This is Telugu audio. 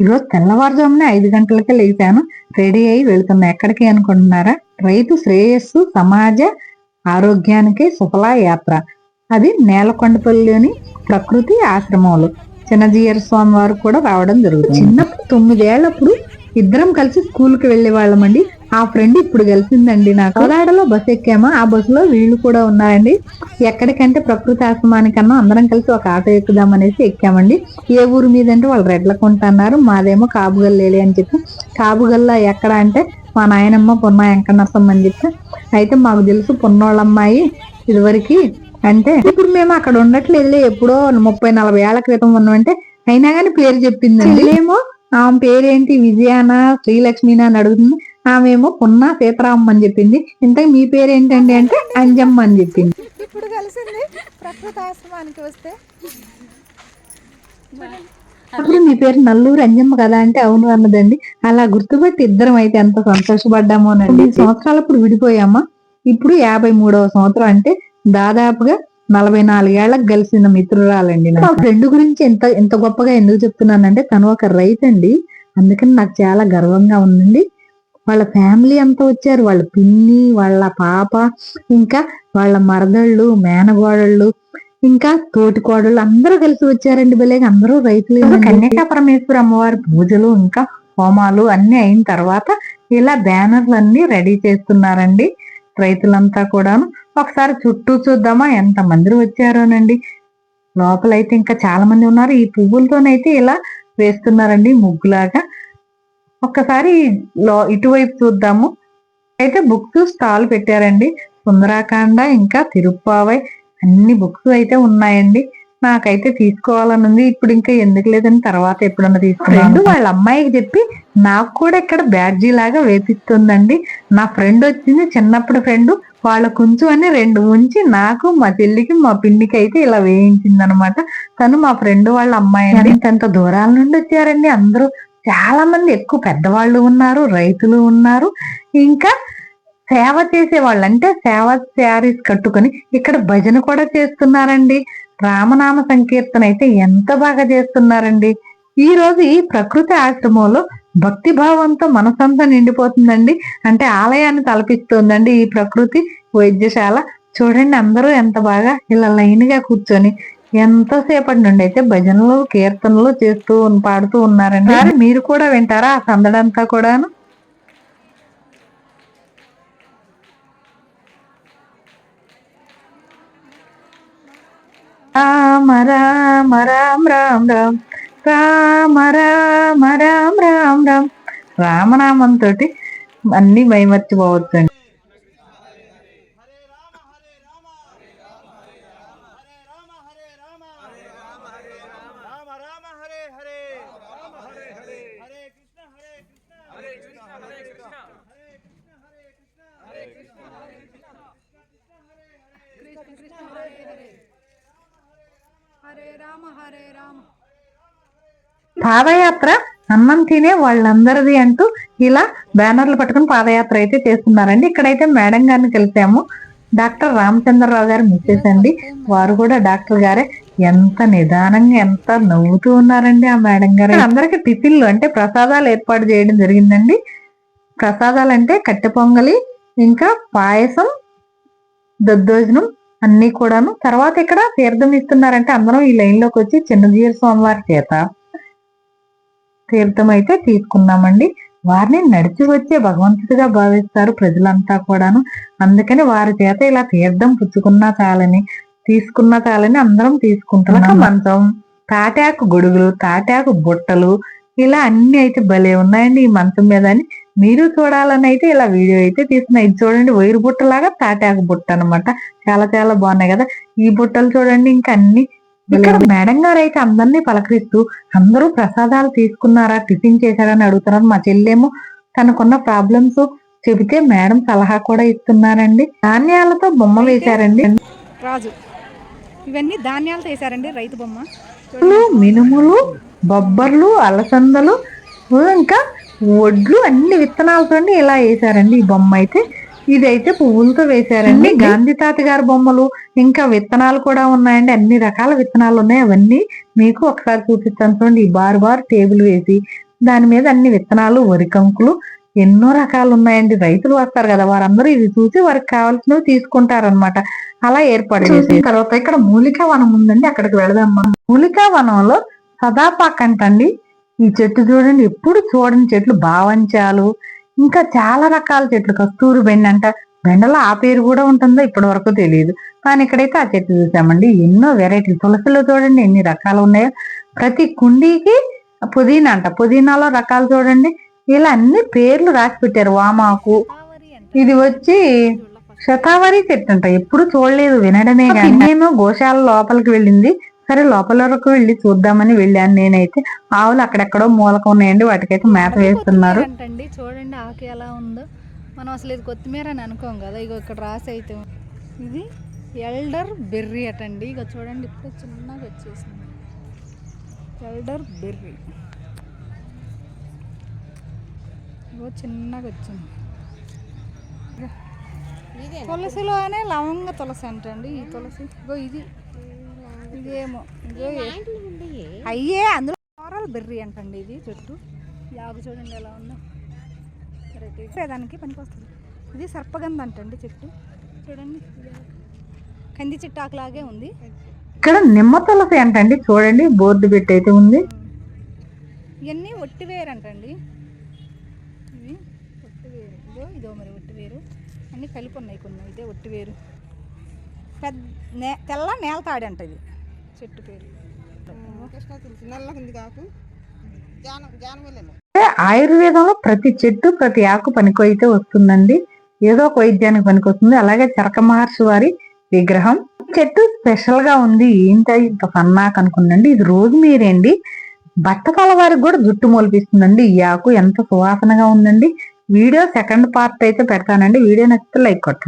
ఈరోజు తెల్లవారుజామున ఐదు గంటలకే లేచాను. రెడీ అయి వెళ్తున్నా. ఎక్కడికి అనుకుంటున్నారా? రైతు శ్రేయస్సు సమాజ ఆరోగ్యానికి సుఫలా యాత్ర అది నేలకొండపల్లిలోని ప్రకృతి ఆశ్రమంలో చిన్నజీయర్ స్వామి వారు కూడా రావడం జరుగుతుంది. చిన్నప్పుడు తొమ్మిదేళ్ళప్పుడు ఇద్దరం కలిసి స్కూల్కి వాళ్ళమండి ఆ ఫ్రెండ్ ఇప్పుడు కలిసిందండి నాకు. కోదాడలో బస్ ఎక్కామా? ఆ బస్సులో వీళ్ళు కూడా ఉన్నారండి. ఎక్కడికంటే ప్రకృతి ఆశ్రమానికన్నా అందరం కలిసి ఒక ఆటో ఎక్కుదామనేసి ఎక్కామండి. ఏ ఊరు మీద అంటే వాళ్ళు రెడ్లకుంట అన్నారు. మాదేమో కాపుగల్లేలే అని చెప్పి. కాపుగల్ల ఎక్కడ అంటే మా నాయనమ్మ పొన్న వెంకన్నప్పమ్మ అని చెప్పి. అయితే మాకు తెలుసు పొన్నోళ్ళమ్మాయి ఇదివరకు అంటే ఇప్పుడు మేము అక్కడ ఉండట్లేదులే. ఎప్పుడో ముప్పై నలభై ఏళ్ళ క్రితం ఉన్నామంటే అయినా కానీ పేరు చెప్పిందండి. ఏమో? ఆమె పేరేంటి? విజయానా? శ్రీలక్ష్మినా అని అడుగుతుంది. ఆమె ఏమో పున్న సీతారామం అని చెప్పింది. ఇంతకు మీ పేరు ఏంటండి అంటే అంజమ్మ అని చెప్పింది. ఇప్పుడు కలిసింది ప్రకృతి ఆశ్రమానికి వస్తే. అప్పుడు మీ పేరు నల్లూరు అంజమ్మ కదా అంటే అవును అన్నదండి. అలా గుర్తుపెట్టి ఇద్దరం అయితే ఎంత సంతోషపడ్డామోనండి ఈ సంవత్సరాలప్పుడు విడిపోయామా? ఇప్పుడు యాభై మూడవ సంవత్సరం అంటే దాదాపుగా నలభై నాలుగేళ్ళకు కలిసిన మిత్రురాలండి నా ఫ్రెండ్ గురించి ఎంత ఎంత గొప్పగా ఎందుకు చెప్తున్నానంటే తను ఒక రైతు అండి అందుకని నాకు చాలా గర్వంగా ఉందండి. వాళ్ళ ఫ్యామిలీ అంతా వచ్చారు. వాళ్ళ పిన్ని వాళ్ళ పాప ఇంకా వాళ్ళ మరదళ్ళు మేనగోడళ్ళు ఇంకా తోటి కోడళ్ళు అందరూ కలిసి వచ్చారండి భలే. అందరూ రైతులు కన్యకా పరమేశ్వర అమ్మవారి పూజలు ఇంకా హోమాలు అన్ని అయిన తర్వాత ఇలా బ్యానర్లు అన్ని రెడీ చేస్తున్నారండి రైతులంతా కూడాను. ఒకసారి చుట్టూ చూద్దామా? ఎంత మంది వచ్చారోనండి. లోపలైతే ఇంకా చాలా మంది ఉన్నారు. ఈ పువ్వులతోనైతే ఇలా వేస్తున్నారండి ముగ్గులాగా. ఒక్కసారి లో ఇటువైపు చూద్దాము. అయితే బుక్స్ స్టాల్ పెట్టారండి. సుందరాకాండ ఇంకా తిరుప్పావై అన్ని బుక్స్ అయితే ఉన్నాయండి. నాకైతే తీసుకోవాలని ఉంది ఇప్పుడు ఇంకా ఎందుకు లేదని తర్వాత ఎప్పుడన్నా తీసుకున్నాను. వాళ్ళ అమ్మాయికి చెప్పి నాకు కూడా ఇక్కడ బ్యాడ్జీ లాగా వేపిస్తుందండి. నా ఫ్రెండ్ వచ్చింది చిన్నప్పుడు ఫ్రెండ్. వాళ్ళ కొంచెం అని రెండు ఉంచి నాకు మా చెల్లికి మా పిండికి అయితే ఇలా వేయించింది అనమాట తను మా ఫ్రెండ్ వాళ్ళ అమ్మాయి అండి. ఇంత దూరాల నుండి వచ్చారండి అందరూ. చాలా మంది ఎక్కువ పెద్దవాళ్ళు ఉన్నారు రైతులు ఉన్నారు. ఇంకా సేవ చేసే వాళ్ళు అంటే సేవ శారీస్ కట్టుకొని ఇక్కడ భజన కూడా చేస్తున్నారండి. రామనామ సంకీర్తన అయితే ఎంత బాగా చేస్తున్నారండి. ఈ రోజు ఈ ప్రకృతి ఆశ్రమంలో భక్తి భావంతో మనసంతా నిండిపోతుందండి. అంటే ఆలయాన్ని తలపిస్తుందండి ఈ ప్రకృతి వైద్యశాల. చూడండి అందరూ ఎంత బాగా ఇలా లైన్గా కూర్చొని ఎంతసేపటి నుండి అయితే భజనలు కీర్తనలు చేస్తూ పాడుతూ ఉన్నారండి? మరి మీరు కూడా వింటారా ఆ సందడంతా కూడాను? రామ రామ రామ రామ రామ రామ రామ రామ రామ రామ. రామనామంతో అన్ని మైమర్చిపోవచ్చు పాదయాత్ర అన్నం తినే వాళ్ళందరిది అంటూ ఇలా బ్యానర్లు పట్టుకుని పాదయాత్ర అయితే చేస్తున్నారండి. ఇక్కడైతే మేడం గారిని కలిసాము. డాక్టర్ రామచంద్రరావు గారు మిస్సెస్ అండి వారు కూడా డాక్టర్ గారే. ఎంత నిదానంగా ఎంత నవ్వుతూ ఉన్నారండి ఆ మేడం గారు. అందరికి టిఫిన్లు అంటే ప్రసాదాలు ఏర్పాటు చేయడం జరిగిందండి. ప్రసాదాలు అంటే కట్టె పొంగలి ఇంకా పాయసం దద్దోజనం అన్ని కూడాను. తర్వాత ఇక్కడ తీర్థం ఇస్తున్నారంటే అందరం ఈ లైన్లోకి వచ్చి చిన్నజీర స్వామివారి చేత తీర్థం అయితే తీసుకున్నామండి. వారిని నడిచి వచ్చే భగవంతుడిగా భావిస్తారు ప్రజలంతా కూడాను. అందుకని వారి చేత ఇలా తీర్థం పుచ్చుకున్నా చాలని తీసుకున్నా చాలని అందరం తీసుకుంటున్నాం. మంచం తాటాకు గొడుగులు తాటాకు బుట్టలు ఇలా అన్ని అయితే భలే ఉన్నాయండి ఈ మంచం మీద అని. మీరు చూడాలని అయితే ఇలా వీడియో అయితే తీసిన ఇది చూడండి వైరు బుట్టలాగా తాటాకు బుట్ట అన్నమాట. చాలా చాలా బాగున్నాయి కదా. ఈ బుట్టలు చూడండి ఇంకా అన్ని. ఇక్కడ మేడం గారు అయితే అందరినీ పలకరిస్తూ అందరూ ప్రసాదాలు తీసుకున్నారా టిఫిన్ చేశారని అడుగుతున్నారు. మా చెల్లెమో తనకున్న ప్రాబ్లమ్స్ చెబితే మేడం సలహా కూడా ఇస్తున్నారండి. ధాన్యాలతో బొమ్మ వేశారండి. రాజు ఇవన్నీ ధాన్యాలతో వేసారండి రైతు బొమ్మ. పువ్వులు, మినుములు బొబ్బర్లు అలసందలు ఇంకా వడ్లు అన్ని విత్తనాలతో ఇలా వేశారండి ఈ బొమ్మ అయితే. ఇదైతే పువ్వులతో వేశారండి. గాంధీ తాత గారి బొమ్మలు ఇంకా విత్తనాలు కూడా ఉన్నాయండి. అన్ని రకాల విత్తనాలు ఉన్నాయి. అవన్నీ మీకు ఒకసారి చూపిస్తాను చూడండి. ఈ బార్ బార్ టేబుల్ వేసి దాని మీద అన్ని విత్తనాలు వరి కంకులు ఎన్నో రకాలు ఉన్నాయండి. రైతులు వస్తారు కదా వారందరూ ఇది చూసి వారికి కావాల్సినవి తీసుకుంటారన్నమాట. అలా ఏర్పాటు చేసిన తర్వాత ఇక్కడ మూలికా వనం ఉందండి. అక్కడికి వెళదాం మూలికా వనంలో సదాపాక్ అంటండి. ఈ చెట్టు చూడండి ఎప్పుడు చూడని చెట్లు బావంచాలు ఇంకా చాలా రకాల చెట్లు. కస్తూరి బెండ అంట బెండలో ఆ పేరు కూడా ఉంటుందో ఇప్పటి వరకు తెలియదు కానీ ఇక్కడైతే ఆ చెట్టు చూసామండి. ఎన్నో వెరైటీలు. తులసిలో చూడండి ఎన్ని రకాలు ఉన్నాయో. ప్రతి కుండీకి పుదీనా అంట. పుదీనాలో రకాలు చూడండి. ఇలా అన్ని పేర్లు రాసి పెట్టారు. వామాకు. ఇది వచ్చి శతావరి చెట్టు అంట. ఎప్పుడు చూడలేదు వినడమే కానీ నేను గోశాల లోపలికి వెళ్ళింది. సరే లోపల వరకు వెళ్ళి చూద్దామని వెళ్ళాను నేనైతే. ఆవులు అక్కడెక్కడో మూలక ఉన్నాయండి వాటికైతే మేత వేస్తున్నారు. అంటండి చూడండి ఆకు ఎలా ఉందో. మనం అసలు ఇది కొత్తిమీర అని అనుకోం కదా ఇగో ఇక్కడ రాసి అయితే. ఇది ఎల్డర్ బెర్రీ అటండి. ఇక చూడండి ఇప్పుడు చిన్నగా వచ్చేసింది. Elder berry. ఇగో చిన్నగా వచ్చింది. తులసిలోనే లవంగ తులసి అంటండి ఈ తులసి. ఇగో ఇది. ఇదేమో అయ్యే అందులో కోరల్ బెర్రీ అంటండి ఇది చెట్టు. ఆకు చూడండి ఎలా ఉందో. దానికి పనికొస్తుంది ఇది సర్పగంధ అంటండి చెట్టు. చూడండి. కంది చెట్టు ఆకులాగే ఉంది. ఇక్కడ నిమ్మ తులసి అంటండి చూడండి బోర్డు పెట్టి అయితే ఉంది. ఇవన్నీ ఒట్టివేరు అంటండి. ఇవి ఒట్టివేరు. ఇదో ఇదో మరి ఒట్టివేరు. అన్నీ కలిపి ఉన్నాయి కొన్ని ఇదే ఒట్టివేరు. పెద్ద నే తెల్ల నేలతాడి అంట ఇది. చెట్టు పేరు. కృష్ణ తులసి నల్లగుంది కాకు జానం ఆయుర్వేదంలో ప్రతి చెట్టు ప్రతి ఆకు పనికి అయితే వస్తుందండి. ఏదో ఒక వైద్యానికి పనికి వస్తుంది. అలాగే చరక మహర్షి వారి విగ్రహం. చెట్టు స్పెషల్గా ఉంది. ఏంటి ఇంత సన్నాకు అనుకుందండి. ఇది రోజు మీరేండి? బట్టతల వారికి కూడా జుట్టు మొలిపిస్తుందండి. ఈ ఆకు ఎంత సువాసనగా ఉందండి. వీడియో సెకండ్ పార్ట్ అయితే పెడతానండి. వీడియో నచ్చితే లైక్ కొట్టండి.